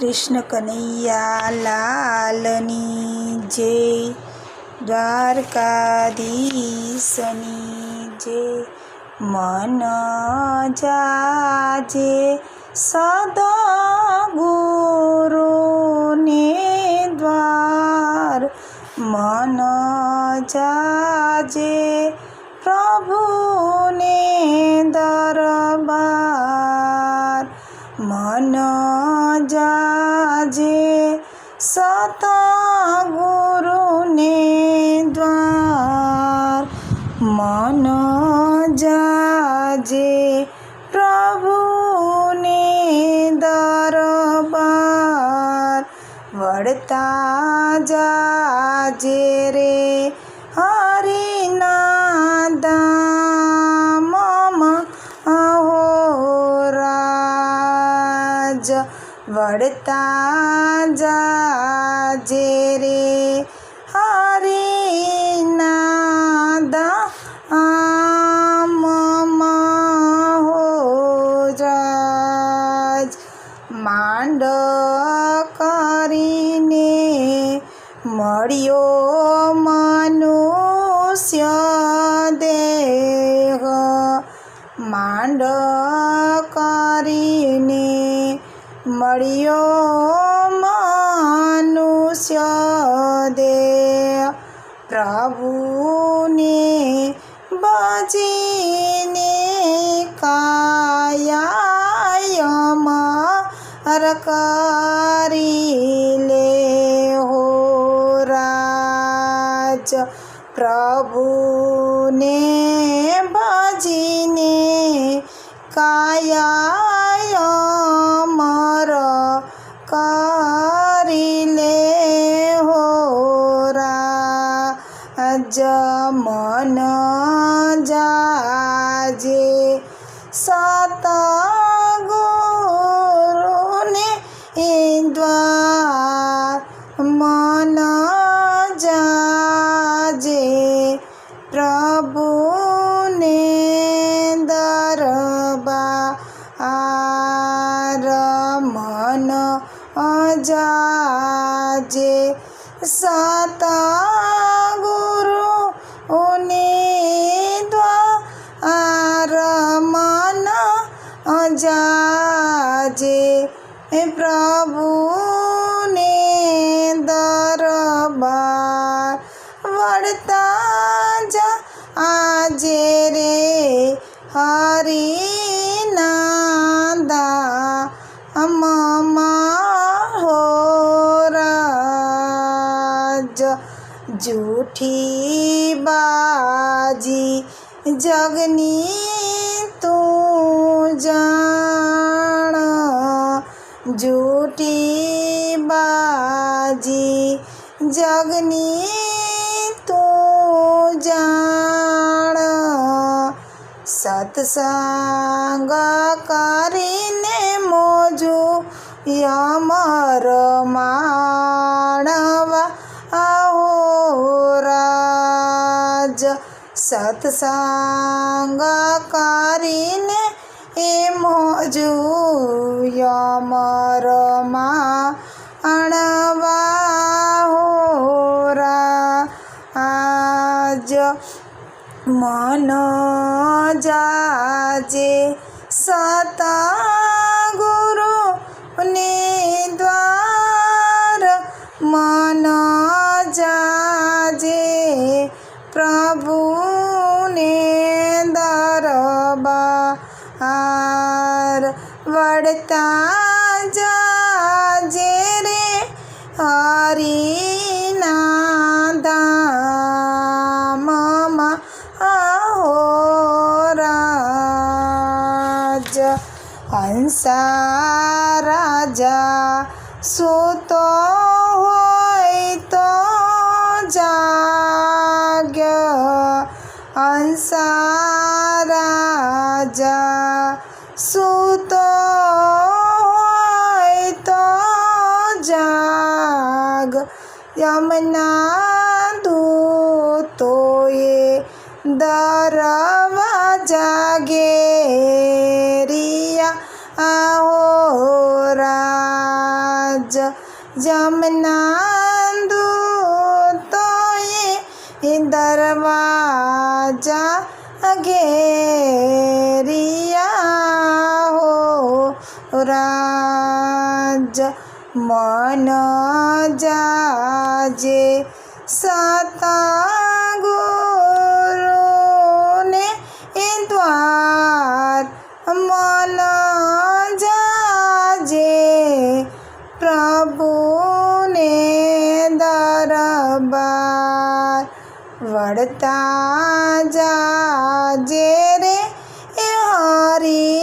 કૃષ્ણ કનૈયા લાલની જય દ્વારકાધીશની જય. મન જાજે સદા ગુરુને દ્વાર. મન જાજે સતા ગુરુને દ્વાર. મન જાજે પ્રભુને દરબાર. વળતા જાજે રે હરિના દામમાં અહોરાજ વળતા જાજે દેહ માંડ કરીને મળ્યો મનુષ્ય દેહ. પ્રભુને બજીને કાયાયમાં કરી લે હો રાજ ने बाजी ने काया मन अजाजे सता गुरु उन्हीं मन अजाजे प्रभु आज झूठी बाजी जगनी तू जान झूठी बाजी जगनी तू जान सत्संग करीने मोजू यमर मा રાજ સત્સંગ કરીને એ મોજુ યમરમાં અણવા હોરા. આજ મન જાજે સતા ગુરુ ને વળતા જાજે રે હરિના ધામમાં આહોરાજ હંસા રાજા સૂતો সুত तो जाग। यमुना तो ये दरवा जागे। रिया आओ राज। यमुना तो ये दरवाज़ा गेरी राज मन जाजे सता गुरु ने द्वार मन जाजे प्रभु ने दरबार वड़ता जाजे रे हरी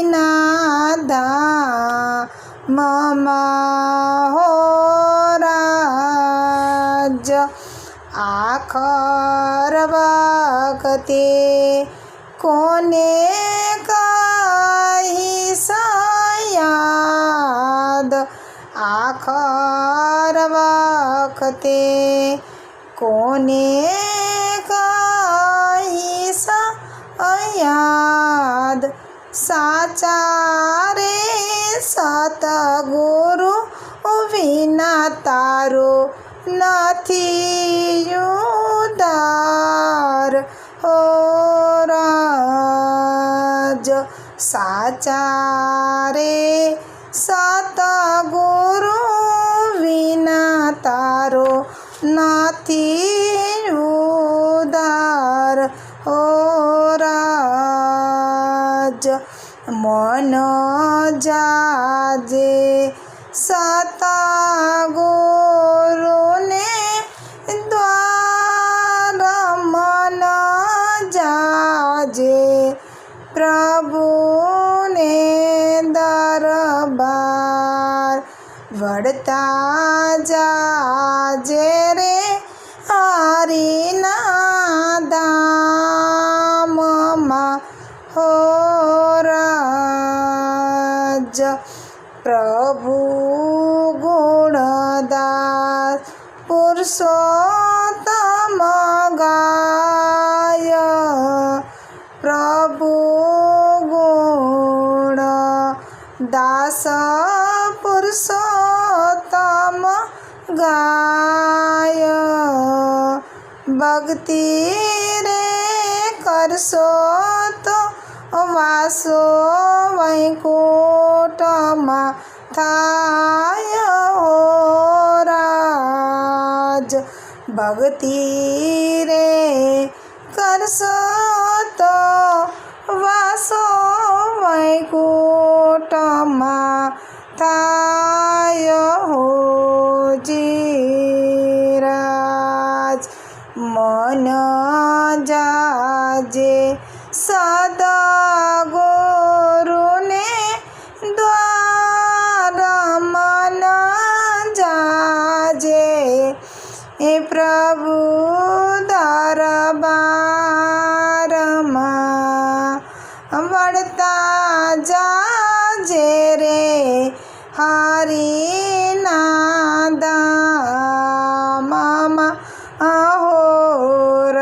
ધામમાં હો રાજ. આખર વખતે કોને કહી સયાદ? આખર વખતે કોને કહી સયાદ? સાચા રે સતગુરુ વિના તારો નથી ઉદાર. હો રાજ, સાચા રે સતગુરુ વિના તારો નથી ઉદાર. હો રાજ मन जाजे सता गोरो ने द्वार मन जाजे प्रभु ने दरबार वड़ता जाजे राज प्रभु गुणदास, पुरुषोत्तम गाय। प्रभु गुण दास, पुरुषोत्तम गाय। भक्ति रे कर सो तो વાસો વૈકુટમાં થાય હો રાજ. ભક્તિ રે કરશો તો વાસો વૈકુટમાં થાય એ પ્રભુ દરબારમાં વળતા જાજે રે હરિના દામમાં અહોરાજ.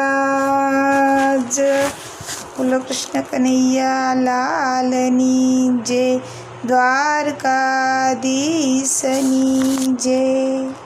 બોલો કૃષ્ણ કનૈયા લાલની જય, દ્વારકાધીશની જય.